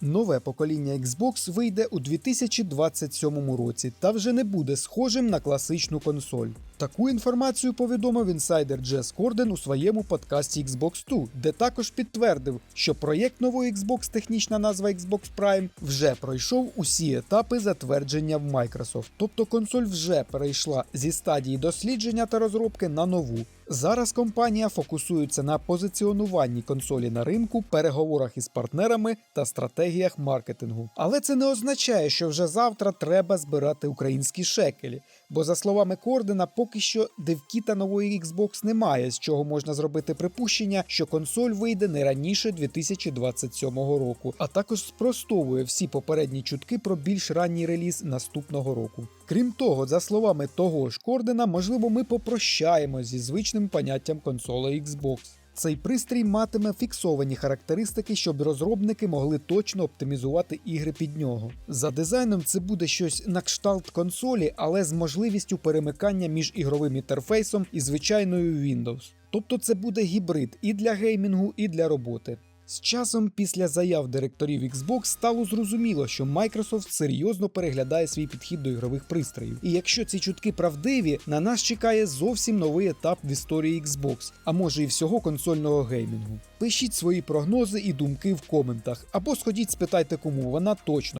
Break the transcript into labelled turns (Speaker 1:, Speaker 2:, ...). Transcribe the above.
Speaker 1: Нове покоління Xbox вийде у 2027 році та вже не буде схожим на класичну консоль. Таку інформацію повідомив інсайдер Джес Корден у своєму подкасті Xbox 2, де також підтвердив, що проєкт нової Xbox, технічна назва Xbox Prime, вже пройшов усі етапи затвердження в Microsoft. Тобто консоль вже перейшла зі стадії дослідження та розробки на нову. Зараз компанія фокусується на позиціонуванні консолі на ринку, переговорах із партнерами та стратегіях маркетингу. Але це не означає, що вже завтра треба збирати українські шекелі. Бо, за словами Кордена, поки що девкіта нової Xbox немає, з чого можна зробити припущення, що консоль вийде не раніше 2027 року, а також спростовує всі попередні чутки про більш ранній реліз наступного року. Крім того, за словами того ж Кордена, можливо, ми попрощаємо зі звичним поняттям консоли Xbox. Цей пристрій матиме фіксовані характеристики, щоб розробники могли точно оптимізувати ігри під нього. За дизайном це буде щось на кшталт консолі, але з можливістю перемикання між ігровим інтерфейсом і звичайною Windows. Тобто це буде гібрид і для геймінгу, і для роботи. З часом, після заяв директорів Xbox, стало зрозуміло, що Microsoft серйозно переглядає свій підхід до ігрових пристроїв. І якщо ці чутки правдиві, на нас чекає зовсім новий етап в історії Xbox, а може і всього консольного геймінгу. Пишіть свої прогнози і думки в коментах, або сходіть спитайте, кому вона точно